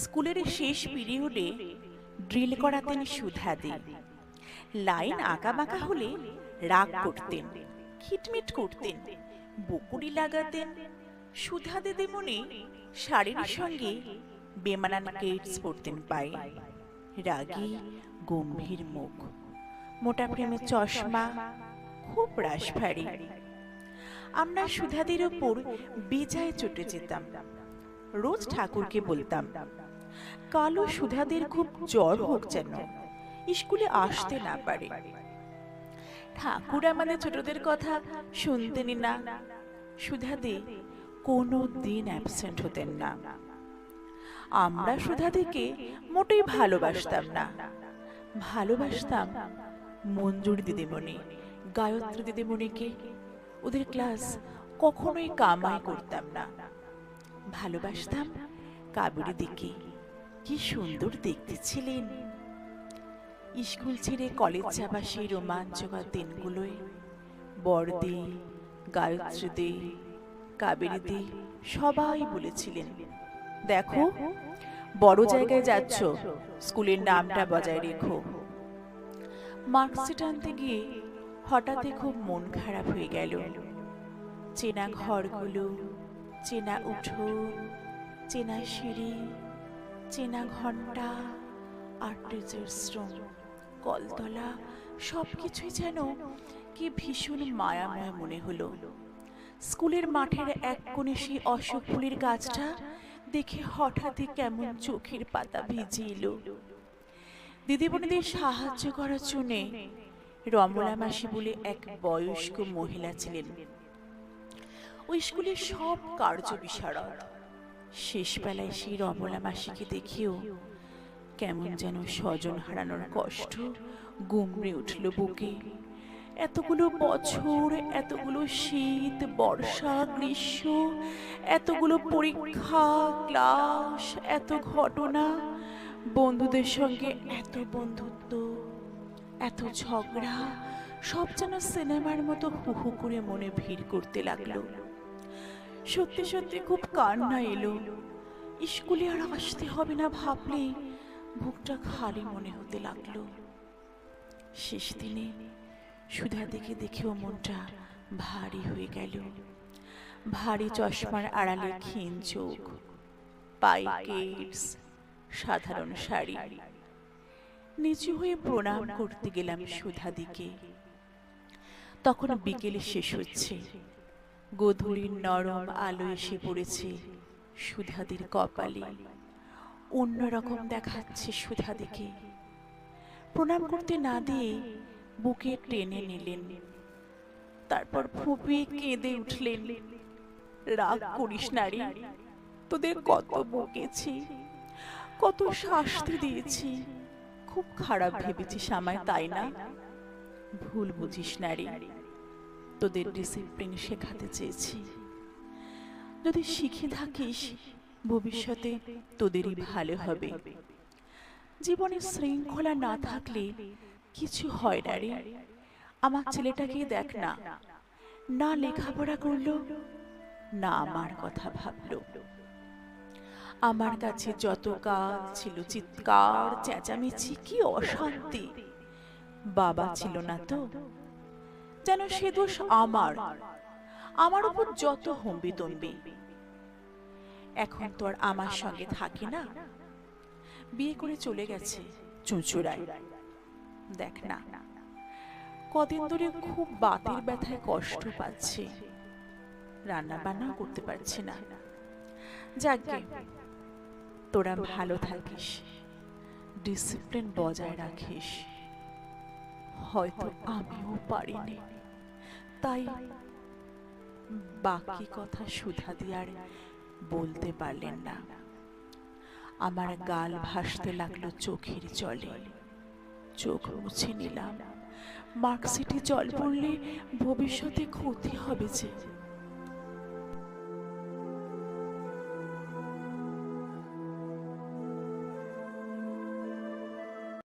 স্কুলের শেষ পিরিয়ডে ড্রিল করাতেন সুধাদি। লাইন আঁকা বাঁকা হলে রাগ করতেন, খিটমিট করতেন বকুড়ি লাগাতেন। সুধা দিদিমণি শাড়ির সঙ্গে বেমানান কেটস পরতেন পায়ে। রাগী, গম্ভীর মুখ, মোটা প্রেমের চশমা, খুব রাশ ভারী আমরা সুধাদির ওপর বেজায় চটে যেতাম। রোজ ঠাকুরকে বলতাম, কালো সুধাদের খুব জ্বর হোক যেন, স্কুলে আসতে না পারে। ঠাকুর আমাদের ছোটদের কথা শুনতেনই না। সুধাদি কোনো দিন অ্যাবসেন্ট হতেন না। আমরা সুধাদিকে মোটেই ভালোবাসতাম না। ভালোবাসতাম মঞ্জুরি দিদিমণি, গায়ত্রী দিদিমণিকে। ওদের ক্লাস কখনোই কামাই করতাম না। ভালোবাসতাম কাবেরী দিকে। কি সুন্দর দেখতে ছিলেন স্কুল ছেড়ে কলেজ যাবা সেই রোমাঞ্চকর দিনগুলোয়। বড়দি গায়ত্রীদি কাবেরীদি সবাই বলেছিলেন, দেখো, বড় জায়গায় যাচ্ছ, স্কুলের নামটা বজায় রেখো। মার্কশিট আনতে গিয়ে হঠাৎই খুব মন খারাপ হয়ে গেল। চেনা ঘরগুলো চেনা উঠোন, চেনা সিঁড়ি, চেনা ঘণ্টা আর টিচার্স রুম কলতলা সব কিছুই যেন কি ভীষণ মায়াময় মনে হলো। স্কুলের মাঠের এক কোণে সেই অশোক ফুলের গাছটা দেখে হঠাৎই কেমন চোখের পাতা ভিজে এলো। দিদিমণিদের সাহায্য করার জন্যে রমলা মাসি বলে এক বয়স্ক মহিলা ছিলেন। ওই স্কুলের সব কার্য বিশারদ। শেষবেলায় সেই রমলা মাসিকে দেখেও কেমন যেন স্বজন হারানোর কষ্ট গুমড়ে উঠল বুকে। এতগুলো বছর, এতগুলো শীত, বর্ষা, গ্রীষ্ম, এতগুলো পরীক্ষা, ক্লাস, এত ঘটনা, বন্ধুদের সঙ্গে এত বন্ধুত্ব, এত ঝগড়া, সব যেন সিনেমার মতো হু হু করে মনে ভিড় করতে লাগল। সত্যি সত্যি খুব কান্না এলো। স্কুলে আর আসতে হবে না ভাবলেই বুকটা খালি মনে হতে লাগল। শেষ দিনে সুধা দেখে দেখেও মনটা ভারী হয়ে গেল। ভারী চশমার আড়ালে ক্ষীণ চোখ পাই কেটস সাধারণ শাড়ি। নিচু হয়ে প্রণাম করতে গেলাম সুধাদিকে তখন বিকেলে শেষ হচ্ছে। গোধূলির নরম আলো এসে পড়েছে সুধাদির কপালে। অন্যরকম দেখাচ্ছে সুধাদিকে। প্রণাম করতে না দিয়ে বুকে টেনে নিলেন। তারপর ফুপিয়ে কেঁদে উঠলেন, রাগ করিস নারী তোদের কত বকেছি, কত শাস্তি দিয়েছি, খুব খারাপ ভেবেছিস আমায়, তাই না? ভুল বুঝিস নারী তোদের ডিসিপ্লিন শেখাতে চেয়েছি। যদি শিখে থাকিস, ভবিষ্যতে তোদেরই ভালো হবে। জীবনে শৃঙ্খলা না থাকলে কিছু হয় না রে। আমার ছেলেটাকে দেখ না। না লেখাপড়া করল, না আমার কথা ভাবলো। আমার কাছে যত কাজ ছিল, চিৎকার, চেঁচামেচি, কি অশান্তি। বাবা ছিল না তো। যেন সে দোষ আমার। আমার উপর যত হম্বি তম্বি। এখন তো আর আমার সঙ্গে থাকে না। বিয়ে করে চলে গেছে চুঁচুড়ায়। দেখ না, কদিন ধরে খুব বাতের ব্যথায় কষ্ট পাচ্ছে। রান্না বান্নাও করতে পারছে না। যাকে তোরা ভালো থাকিস। ডিসিপ্লিন বজায় রাখিস। হয়তো আমিও পারিনি। তাই বাকি কথা সুধা দিয়ার বলতে পারলেন না। আমার গাল ভাসতে লাগল চোখের জলে। চোখ মুছে নিলাম। মার্কশিটে জল পড়লে ভবিষ্যতে ক্ষতি হবে যে।